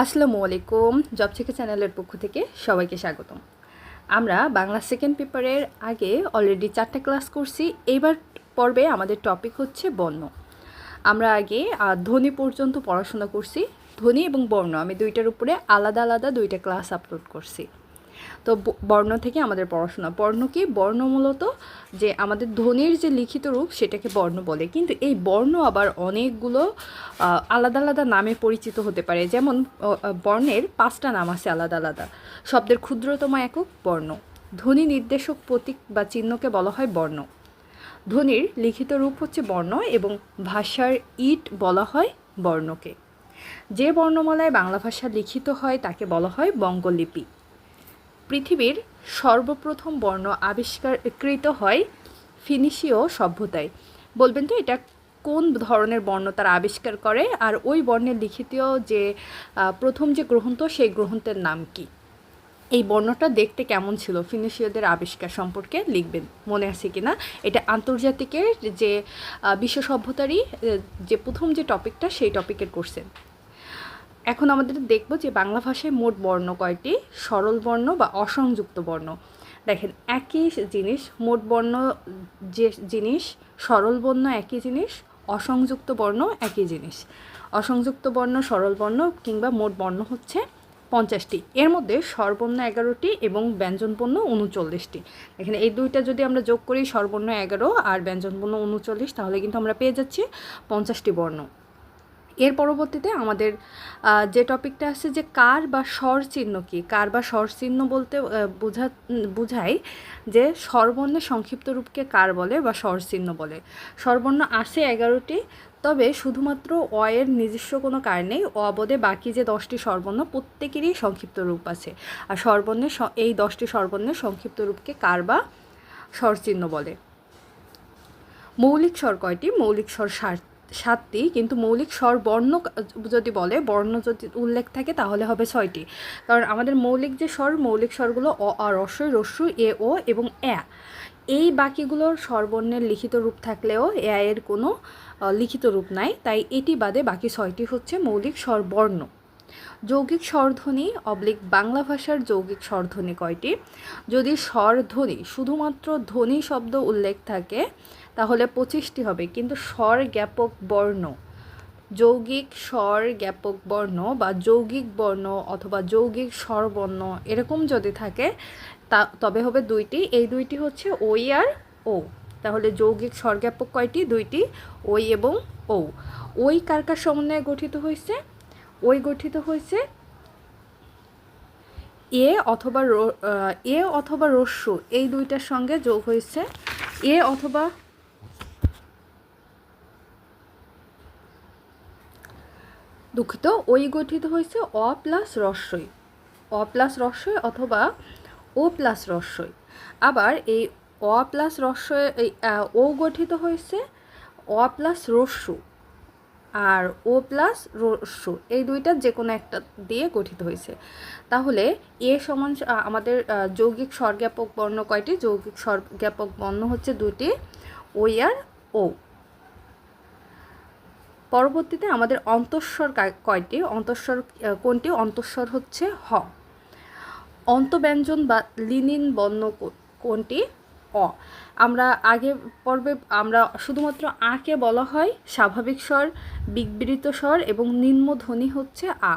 আসসালামু আলাইকুম, জব থেকে চ্যানেলের পক্ষ থেকে সবাইকে স্বাগতম। আমরা বাংলা সেকেন্ড পেপারের আগে অলরেডি চারটে ক্লাস করছি এইবার পর্বে আমাদের টপিক হচ্ছে বর্ণ। আমরা আগে ধ্বনি পর্যন্ত পড়াশোনা করছি, ধ্বনি এবং বর্ণ, আমি দুইটার উপরে আলাদা আলাদা দুইটা ক্লাস আপলোড করছি। তো বর্ণ থেকে আমাদের পড়াশোনা। বর্ণ কি বর্ণ মূলত যে আমাদের ধ্বনির যে লিখিত রূপ সেটাকে বর্ণ বলে। কিন্তু এই বর্ণ আবার অনেকগুলো আলাদা আলাদা নামে পরিচিত হতে পারে। যেমন বর্ণের পাঁচটা নাম আছে আলাদা আলাদা। শব্দের ক্ষুদ্রতম একক বর্ণ। ধ্বনি নির্দেশক প্রতীক বা চিহ্নকে বলা হয় বর্ণ। ধ্বনির লিখিত রূপ হচ্ছে বর্ণ এবং ভাষার ইট বলা হয় বর্ণকে। যে বর্ণমালায় বাংলা ভাষা লিখিত হয় তাকে বলা হয় বঙ্গলিপি। পৃথিবীর সর্বপ্রথম বর্ণ আবিষ্কারকৃত হয় ফিনিশীয় সভ্যতায়। বলবেন তো এটা কোন ধরনের বর্ণ তারা আবিষ্কার করে? আর ওই বর্ণের লিখিত যে প্রথম যে গ্রন্থ, সেই গ্রন্থের নাম কি? এই বর্ণটা দেখতে কেমন ছিল? ফিনিশীয়দের আবিষ্কার সম্পর্কে লিখবেন, মনে আছে কি না এটা আন্তর্জাতিকের যে বিশ্ব সভ্যতারই যে প্রথম যে টপিকটা, সেই টপিকের কোর্সেন এখন আমাদের দেখব যে বাংলা ভাষায় মোট বর্ণ কয়টি? সরল বর্ণ বা অসংযুক্ত বর্ণ? দেখেন, একই জিনিস, মোট বর্ণ যে জিনিস, সরল বর্ণ একই জিনিস, অসংযুক্ত বর্ণ একই জিনিস। অসংযুক্ত বর্ণ, সরল বর্ণ কিংবা মোট বর্ণ হচ্ছে পঞ্চাশটি। এর মধ্যে স্বরবর্ণ এগারোটি এবং ব্যঞ্জনবর্ণ উনচল্লিশটি। এখানে এই দুইটা যদি আমরা যোগ করি স্বরবর্ণ এগারো আর ব্যঞ্জনবর্ণ উনচল্লিশ, তাহলে কিন্তু আমরা পেয়ে যাচ্ছি পঞ্চাশটি বর্ণ। এর পরবর্তীতে আমাদের যে টপিকটা আছে যে কার বা স্বর চিহ্ন কি? কার বা স্বর চিহ্ন বলতে বোঝা বোঝায় যে স্বরবর্ণের সংক্ষিপ্ত রূপকে কার বলে বা স্বর চিহ্ন বলে। স্বরবর্ণ আছে এগারোটি, তবে শুধুমাত্র অ এর নিজস্ব কোনো কার নেই। অ বোধে বাকি যে দশটি স্বরবর্ণ প্রত্যেকেরই সংক্ষিপ্ত রূপ আছে। আর স্বরবর্ণের এই দশটি স্বরবর্ণের সংক্ষিপ্ত রূপকে কার বা স্বর চিহ্ন বলে। মৌলিক স্বর কয়টি? মৌলিক স্বর সাত- সাতটি, কিন্তু মৌলিক স্বর বর্ণ যদি বলে, বর্ণ যদি উল্লেখ থাকে, তাহলে হবে ছয়টি। কারণ আমাদের মৌলিক যে স্বর, মৌলিক স্বরগুলো অ, আ রস্বই রস্যু এ, ও এবং এ এই বাকিগুলোর স্বরবর্ণের লিখিত রূপ থাকলেও এ এর কোনো লিখিত রূপ নাই। তাই এটি বাদে বাকি ছয়টি হচ্ছে মৌলিক স্বরবর্ণ। যৌগিক স্বরধ্বনি অবলিক বাংলা ভাষার যৌগিক স্বরধ্বনি কয়টি? যদি স্বরধ্বনি, শুধুমাত্র ধ্বনি শব্দ উল্লেখ থাকে তাহলে পঁচিশটি হবে। কিন্তু স্বর জ্ঞাপক বর্ণ, যৌগিক স্বর জ্ঞাপক বর্ণ বা যৌগিক বর্ণ অথবা যৌগিক স্বরবর্ণ এরকম যদি থাকে, তা তবে হবে দুইটি। এই দুইটি হচ্ছে ওই আর ও। তাহলে যৌগিক স্বরজ্ঞাপক কয়টি? দুইটি ওই এবং ও। ওই কার কার সমন্বয়ে গঠিত হয়েছে? ওই গঠিত হয়েছে এ অথবা এ অথবা রস্যু, এই দুইটার সঙ্গে যোগ হয়েছে। এ অথবা দুঃখিত ওই গঠিত হয়েছে অ প্লাস রস্যই। অ প্লাস রস্যই অথবা ও প্লাস রস্যই। আবার এই অ প্লাস রস্যই, এই ও গঠিত হয়েছে অ প্লাস রস্যু আর ও প্লাস রস্যু। এই দুইটা যে কোনো একটা দিয়ে গঠিত হয়েছে তাহলে এ সমান আমাদের যৌগিক স্বরজ্ঞাপক বর্ণ কয়টি? যৌগিক স্বরজ্ঞাপক বর্ণ হচ্ছে দুটি ওই আর ও। পরবর্তীতে আমাদের অন্তঃস্বর কয়টি? অন্তঃস্বর কোনটি? অন্তঃস্বর হচ্ছে হ। অন্তব্যঞ্জন বা লিনিন বর্ণ কোনটি? অ। আমরা আগে পর্বে, আমরা শুধুমাত্র আকে বলা হয় স্বাভাবিক স্বর বিবৃত স্বর এবং নিম্নধ্বনি হচ্ছে আ।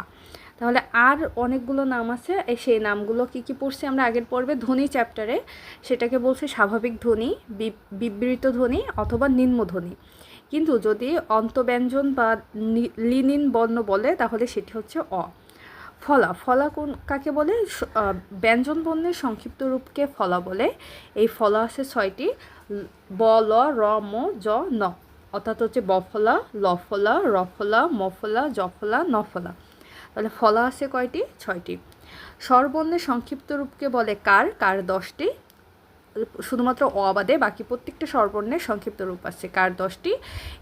তাহলে আর অনেকগুলো নাম আছে সেই নামগুলো কি কি পড়ছি আমরা আগের পর্বে? ধ্বনি চ্যাপ্টারে সেটাকে বলছে স্বাভাবিক ধ্বনি বিবৃত ধ্বনি অথবা নিম্ন ধ্বনি। কিন্তু যদি অন্তব্যঞ্জন বা লিনিন বর্ণ বলে, তাহলে সেটি হচ্ছে অ। ফলা ফলা কোন, কাকে বলে? ব্যঞ্জন বর্ণের সংক্ষিপ্ত রূপকে ফলা বলে। এই ফলা আছে ছয়টি, ব, ল, র, ম, জ, ন। অর্থাৎ হচ্ছে বফলা লফলা রফলা মফলা জফলা নফলা তাহলে ফলা আছে কয়টি? ছয়টি। স্বরবর্ণের সংক্ষিপ্ত রূপকে বলে কার কার দশটি? শুধুমাত্র অ বাদে বাকি প্রত্যেকটা স্বরবর্ণের সংক্ষিপ্ত রূপ আছে কার দশটি?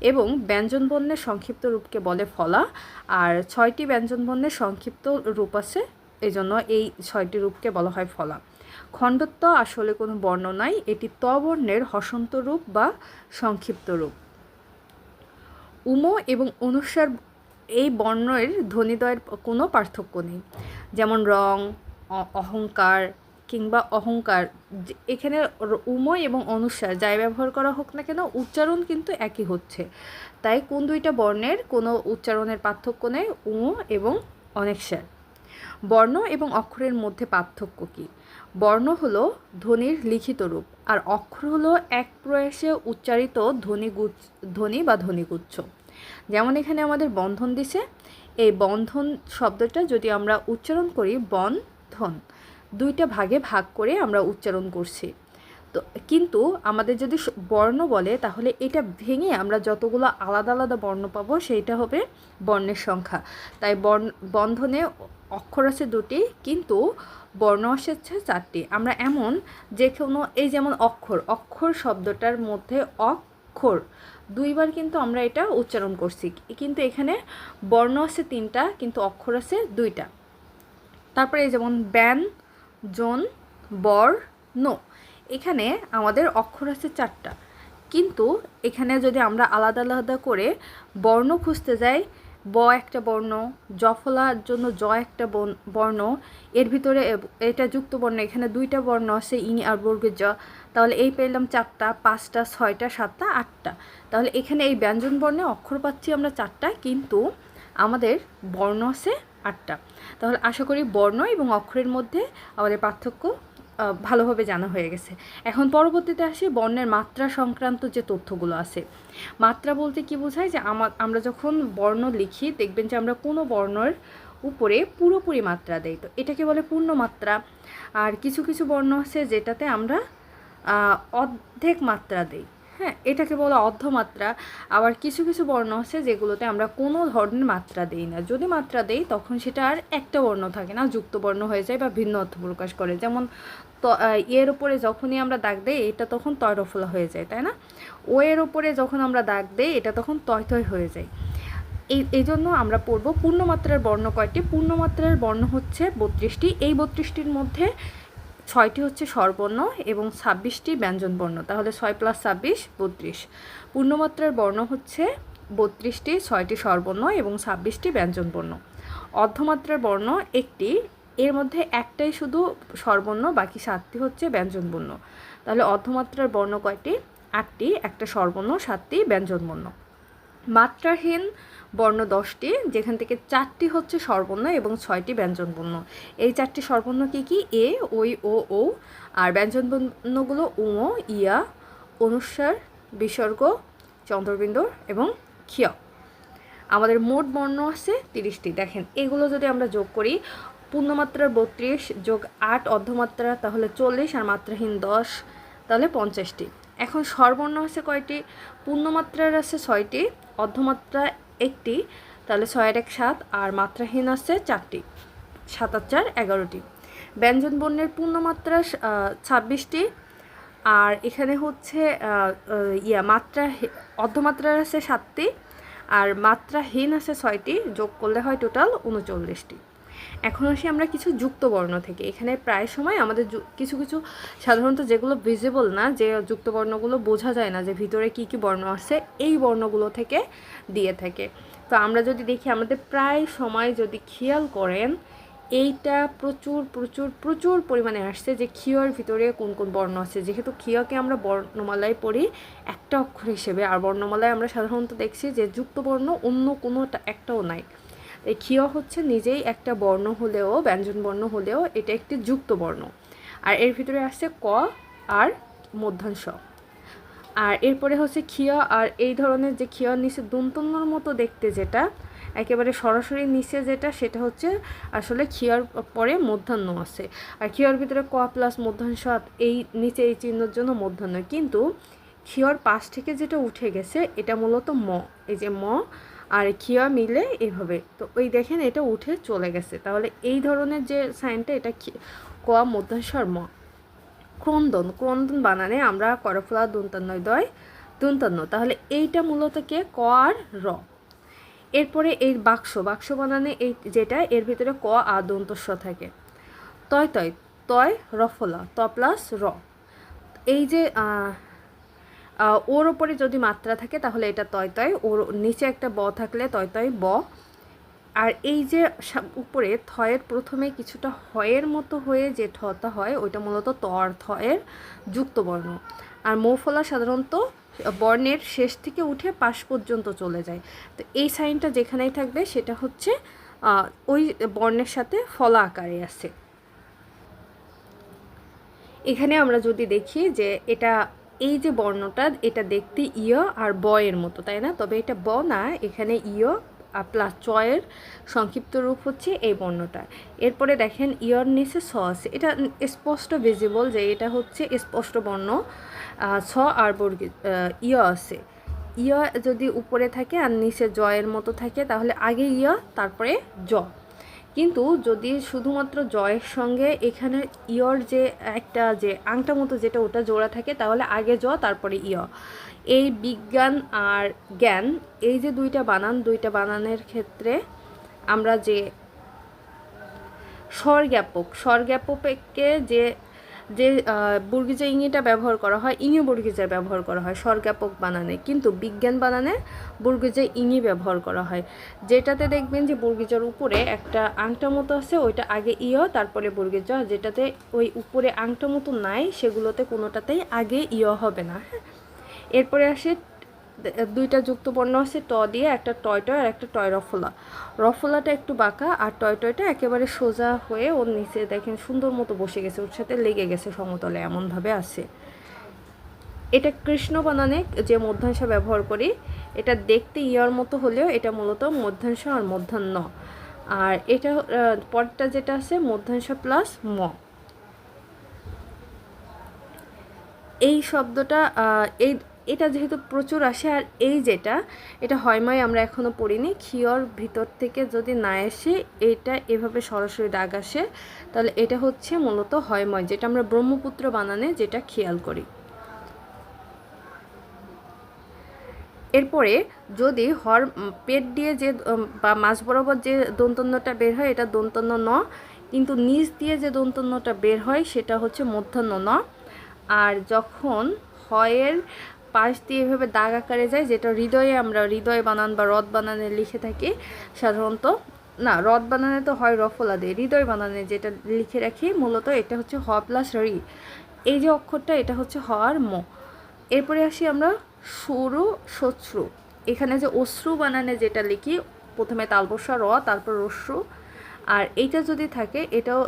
এবং ব্যঞ্জনবর্ণের সংক্ষিপ্ত রূপকে বলে ফলা। আর ছয়টি ব্যঞ্জনবর্ণের সংক্ষিপ্ত রূপ আছে এই জন্য এই ছয়টি রূপকে বলা হয় ফলা। খণ্ডত্ব আসলে কোনো বর্ণ নাই, এটি ত বর্ণের হসন্ত রূপ বা সংক্ষিপ্ত রূপ। উম এবং অনুসার এই বর্ণের ধ্বনিদ্বয়ের কোনো পার্থক্য নেই। যেমন রং অহংকার কিংবা অহংকার এখানে উময় এবং অনুস্বার যাই ব্যবহার করা হোক না কেন, উচ্চারণ কিন্তু একই হচ্ছে। তাই কোন দুইটা বর্ণের কোনো উচ্চারণের পার্থক্য নেই? উম এবং অনেকস্বার বর্ণ এবং অক্ষরের মধ্যে পার্থক্য কী? বর্ণ হলো ধ্বনির লিখিত রূপ, আর অক্ষর হলো এক প্রয়াসে উচ্চারিত ধ্বনিগুচ্ছ ধ্বনি বা ধ্বনিগুচ্ছ। যেমন এখানে আমাদের বন্ধন দিছে, এই বন্ধন শব্দটা যদি আমরা উচ্চারণ করি বন্ধন দুইটা ভাগে ভাগ করে আমরা উচ্চারণ করছি। তো কিন্তু আমাদের যদি বর্ণ বলে, তাহলে এটা ভেঙে আমরা যতগুলো আলাদা আলাদা বর্ণ পাবো, সেইটা হবে বর্ণের সংখ্যা। তাই বর্ণ, বন্ধনে অক্ষর আছে দুটি, কিন্তু বর্ণ এসেছে চারটি। আমরা এমন যে কোনো, এই যেমন অক্ষর অক্ষর শব্দটার মধ্যে অক্ষর, দুইবার কিন্তু আমরা এটা উচ্চারণ করছি। কিন্তু এখানে বর্ণ আছে তিনটা, কিন্তু অক্ষর আছে দুইটা। তারপরে এই যেমন ব্যান জন, বর, নো। এখানে আমাদের অক্ষর আছে চারটা। কিন্তু এখানে যদি আমরা আলাদা আলাদা করে বর্ণ খুঁজতে যাই, ব একটা বর্ণ জফলার জন্য জ একটা বর্ণ- বর্ণ, এর ভিতরে এটা যুক্ত বর্ণ, এখানে দুইটা বর্ণ আছে, ইনি আর বর্গের জ। তাহলে এই পেলাম চারটা, পাঁচটা, ছয়টা, সাতটা, আটটা। তাহলে এখানে এই ব্যঞ্জন বর্ণে অক্ষর পাচ্ছি আমরা চারটা, কিন্তু আমাদের বর্ণ আছে আটটা। তাহলে আশা করি বর্ণ এবং অক্ষরের মধ্যে আমাদের পার্থক্য ভালোভাবে জানা হয়ে গেছে। এখন পরবর্তীতে আসি বর্ণের মাত্রা সংক্রান্ত যে তথ্যগুলো আছে। মাত্রা বলতে কি বোঝায়? যে আমা, আমরা যখন বর্ণ লিখি, দেখবেন যে আমরা কোনো বর্ণের উপরে পুরোপুরি মাত্রা দেই। তো এটাকে বলে পূর্ণ মাত্রা আর কিছু কিছু বর্ণ আছে যেটাতে আমরা অর্ধেক মাত্রা দেই। হ্যাঁ এটাকে বলা অর্ধমাত্রা। আবার কিছু কিছু বর্ণ আছে যেগুলোতে আমরা কোনো ধরনের মাত্রা দেই না। যদি মাত্রা দেই, তখন সেটা আর একটা বর্ণ থাকে না, যুক্ত বর্ণ হয়ে যায় বা ভিন্ন অর্থ প্রকাশ করে। যেমন তো এর উপরে যখনই আমরা দাগ দেই, এটা তখন তয়রফলা হয়ে যায়, তাই না? ও এর উপরে যখন আমরা দাগ দেই, এটা তখন তয় তয় হয়ে যায়। এই এই জন্য আমরা পড়ব পূর্ণমাত্রার বর্ণ কয়টি? পূর্ণমাত্রার বর্ণ হচ্ছে বত্রিশটি। এই বত্রিশটির মধ্যে ছয়টি হচ্ছে স্বরবর্ণ এবং ছাব্বিশটি ব্যঞ্জনবর্ণ। তাহলে ছয় প্লাস ছাব্বিশ, বত্রিশ। পূর্ণমাত্রার বর্ণ হচ্ছে বত্রিশটি, ছয়টি স্বরবর্ণ এবং ছাব্বিশটি ব্যঞ্জনবর্ণ। অর্ধমাত্রার বর্ণ একটি, এর মধ্যে একটাই শুধু স্বরবর্ণ, বাকি সাতটি হচ্ছে ব্যঞ্জনবর্ণ। তাহলে অর্ধমাত্রার বর্ণ কয়টি? আটটি, একটা স্বরবর্ণ, সাতটি ব্যঞ্জনবর্ণ। মাত্রাহীন বর্ণ দশটি, যেখান থেকে চারটি হচ্ছে স্বরবর্ণ এবং ছয়টি ব্যঞ্জনবর্ণ। এই চারটি স্বরবর্ণ কী কী? এ ওই ও ও আর ব্যঞ্জনবর্ণগুলো উম ইয়া অনুস্বার বিসর্গ, চন্দ্রবিন্দু এবং ক্ষিয়। আমাদের মোট বর্ণ আছে তিরিশটি। দেখেন, এগুলো যদি আমরা যোগ করি, পূর্ণমাত্রার বত্রিশ যোগ আট অর্ধমাত্রা, তাহলে চল্লিশ, আর মাত্রাহীন দশ, তাহলে পঞ্চাশটি। এখন স্বরবর্ণ আছে কয়টি? পূর্ণমাত্রার আছে ছয়টি অর্ধমাত্রা একটি, তাহলে ছয়ের এক সাত, আর মাত্রাহীন আছে চারটি, সাত আর চার এগারোটি। ব্যঞ্জন বর্ণের পূর্ণমাত্রা ছাব্বিশটি, আর এখানে হচ্ছে ইয়া, মাত্রা অর্ধমাত্রার আছে সাতটি, আর মাত্রাহীন আছে ছয়টি, যোগ করলে হয় টোটাল উনচল্লিশটি। এখন আসি আমরা কিছু যুক্ত বর্ণ থেকে। এখানে প্রায় সময় আমাদের কিছু কিছু সাধারণত যেগুলো ভিজিবল না, যে যুক্ত বর্ণগুলো বোঝা যায় না যে ভিতরে কি কি বর্ণ আছে এই বর্ণগুলো থেকে দিয়ে থাকে। তো আমরা যদি দেখি আমাদের প্রায় সময় যদি খেয়াল করেন, এইটা প্রচুর প্রচুর প্রচুর পরিমাণে আসছে যে ক্ষীয়র ভিতরে কোন কোন বর্ণ আছে। যেহেতু ক্ষীয়কে আমরা বর্ণমালায় পড়ি একটা অক্ষর হিসেবে, আর বর্ণমালায় আমরা সাধারণত দেখছি যে যুক্ত বর্ণ অন্য কোনো একটাও নাই। এই ক্ষীয় হচ্ছে নিজেই একটা বর্ণ হলেও, ব্যঞ্জন বর্ণ হলেও এটা একটি যুক্ত বর্ণ। আর এর ভিতরে আসছে ক আর মধ্যাংশ। আর এরপরে হচ্ছে ক্ষীয় আর এই ধরনের যে ক্ষীয় নিচে দন্তন্যর মতো দেখতে যেটা, একেবারে সরাসরি নিচে যেটা, সেটা হচ্ছে আসলে ক্ষীয়র পরে মধ্যাহ্ন আছে। আর ক্ষীয়র ভিতরে ক প্লাস মধ্যাংশ, এই নিচে এই চিহ্নের জন্য মধ্যাহ্ন। কিন্তু ক্ষীয়র পাশ থেকে যেটা উঠে গেছে, এটা মূলত ম। এই যে ম আর ক্ষীয় মিলে এভাবে। তো ওই দেখেন এটা উঠে চলে গেছে। তাহলে এই ধরনের যে সাইনটা, এটা ক্ষি- ক মধ্যাংশ ম ক্রন্দন। ক্রন্দন বানানে আমরা করফলা দন্তান্নয় দয় দন্তান্ন। তাহলে এইটা মূলত কে? ক আর র। এরপরে এই বাক্স। বাক্স বানানে এই যেটা, এর ভিতরে ক আর দন্তস্ব থাকে। তয় তয়। তয় রফলা ত প্লাস র। এই যে ওর ওপরে যদি মাত্রা থাকে, তাহলে এটা তয় তয়। ওর নিচে একটা ব থাকলে তয় তয় ব। আর এই যে উপরে থয়ের প্রথমে কিছুটা হয়ের মতো হয়ে যে ঠটা হয়, ওইটা মূলত ত আর থয়ের যুক্ত বর্ণ আর মৌফলা সাধারণত বর্ণের শেষ থেকে উঠে পাশ পর্যন্ত চলে যায়। তো এই সাইনটা যেখানেই থাকবে, সেটা হচ্ছে ওই বর্ণের সাথে ফলা আকারে আছে। এখানে আমরা যদি দেখি যে এটা এই যে বর্ণটা, এটা দেখতে ইয় আর ব এর মতো, তাই না? তবে এটা ব না, এখানে ইয় আর প্লাস চয়ের সংক্ষিপ্ত রূপ হচ্ছে এই বর্ণটা। এরপরে দেখেন ইয়র নিচে স আছে এটা স্পষ্ট ভিজিবল যে এটা হচ্ছে স্পষ্ট বর্ণ স আর বর্গী ইয় আছে। ইয় যদি উপরে থাকে আর নিচে জয়ের মতো থাকে, তাহলে আগে ইয়, তারপরে জ। কিন্তু যদি শুধুমাত্র জয়ের সঙ্গে এখানে ইয়র যে একটা যে আংটা মতো যেটা ওটা জোড়া থাকে, তাহলে আগে জ, তারপরে ইয়। এই বিজ্ঞান আর জ্ঞান, এই যে দুইটা বানান, দুইটা বানানের ক্ষেত্রে আমরা যে স্বরজ্ঞাপক স্বরজ্ঞাপককে যে যে বর্গিজা ইংটা ব্যবহার করা হয়, ইঙি বর্গিজা ব্যবহার করা হয় স্বর্গাপক বানানে। কিন্তু বিজ্ঞান বানানে বর্গিজা ইঙি ব্যবহার করা হয়। যেটাতে দেখবেন যে, বর্গিজার উপরে একটা আংটা মতো আছে, ওইটা আগে ইয়, তারপরে বর্গিজা। যেটাতে ওই উপরে আংটা মতো নাই, সেগুলোতে কোনোটাতেই আগে ইয় হবে না হ্যাঁ? এরপরে আসে দুইটা যুক্ত বর্ণ আছে, ট দিয়ে একটা টয় টয় আর একটা টয় রফলা। রফলাটা একটু বাঁকা আর টয় টয়টা একেবারে সোজা হয়ে ওর নিচে দেখেন সুন্দর মতো বসে গেছে, ওর সাথে লেগে গেছে সমতলে, এমনভাবে আছে। এটা কৃষ্ণ বানানে যে মধ্যাংশ ব্যবহার করি, এটা দেখতে ইয়ার মতো হলেও এটা মূলত মধ্যাংশ আর মধ্যাহ্ন। আর এটা পরটা যেটা আছে, মধ্যাংশ প্লাস ম। এই শব্দটা এই এটা যেহেতু প্রচুর আসে, আর এই যেটা, এটা হয়ময় আমরা এখনও পড়িনি খিয়র ভিতর থেকে যদি না এসে এটা এভাবে সরাসরি দাগ আসে, তাহলে এটা হচ্ছে মূলত হয়ময়, যেটা আমরা ব্রহ্মপুত্র বানানে যেটা খেয়াল করি। এরপরে যদি হর, পেট দিয়ে যে, বা মাছ বরাবর যে দন্তন্যটা বের হয়, এটা দন্তন্য ন, কিন্তু নিচ দিয়ে যে দন্তন্যটা বের হয়, সেটা হচ্ছে মধ্যাহ্ন ন। আর যখন হয়ের পাশ দিয়ে এভাবে দাগ আকারে যায়, যেটা হৃদয়ে আমরা হৃদয় বানান বা রদ বানানে লিখে থাকি সাধারণত। না রদ বানানে তো হয় রফলা দিয়ে হৃদয় বানানে যেটা লিখে রাখি মূলত এটা হচ্ছে হ প্লাস রি। এই যে অক্ষরটা, এটা হচ্ছে হ আর ম। এরপরে আসি আমরা সরু, শত্রু। এখানে যে অশ্রু বানানে যেটা লিখি, প্রথমে তালবসা র, তারপর রস্যু আর এইটা যদি থাকে, এটাও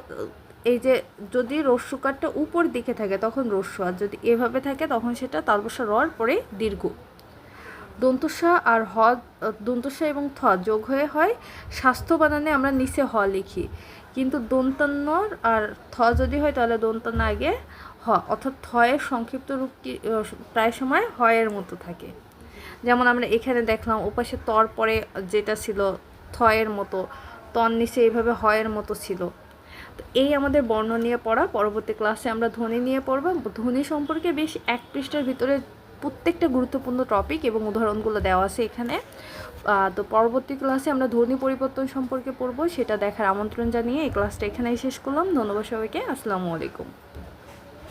এই যে যদি রস্যুকারটা উপর দিকে থাকে তখন রস্যু আর যদি এভাবে থাকে তখন সেটা তালবসা রর পরে দীর্ঘ। দন্তস্বা আর হ দন্তস্বা এবং থ যোগ হয়ে হয় স্বাস্থ্য বানানে আমরা নিচে হ লিখি। কিন্তু দন্তান্নর আর থ যদি হয় তাহলে দন্তান্ন আগে হ অর্থাৎ থয়ের সংক্ষিপ্ত রূপটি আহ, প্রায় সময় হয়ের মতো থাকে। যেমন আমরা এখানে দেখলাম ওপাশে তর পরে যেটা ছিল থয়ের মতো তর নিচে এইভাবে হয়ের মতো ছিল। তো এই আমাদের বর্ণ নিয়ে পড়া, পরবর্তী ক্লাসে আমরা ধ্বনি নিয়ে পড়ব। ধ্বনি সম্পর্কে বেশ এক পৃষ্ঠার ভিতরে প্রত্যেকটা গুরুত্বপূর্ণ টপিক এবং উদাহরণগুলো দেওয়া আছে এখানে। তো পরবর্তী ক্লাসে আমরা ধ্বনি পরিবর্তন সম্পর্কে পড়ব, সেটা দেখার আমন্ত্রণ জানিয়ে এই ক্লাসটা এখানেই শেষ করলাম। ধন্যবাদ সবাইকে। আসসালামু আলাইকুম।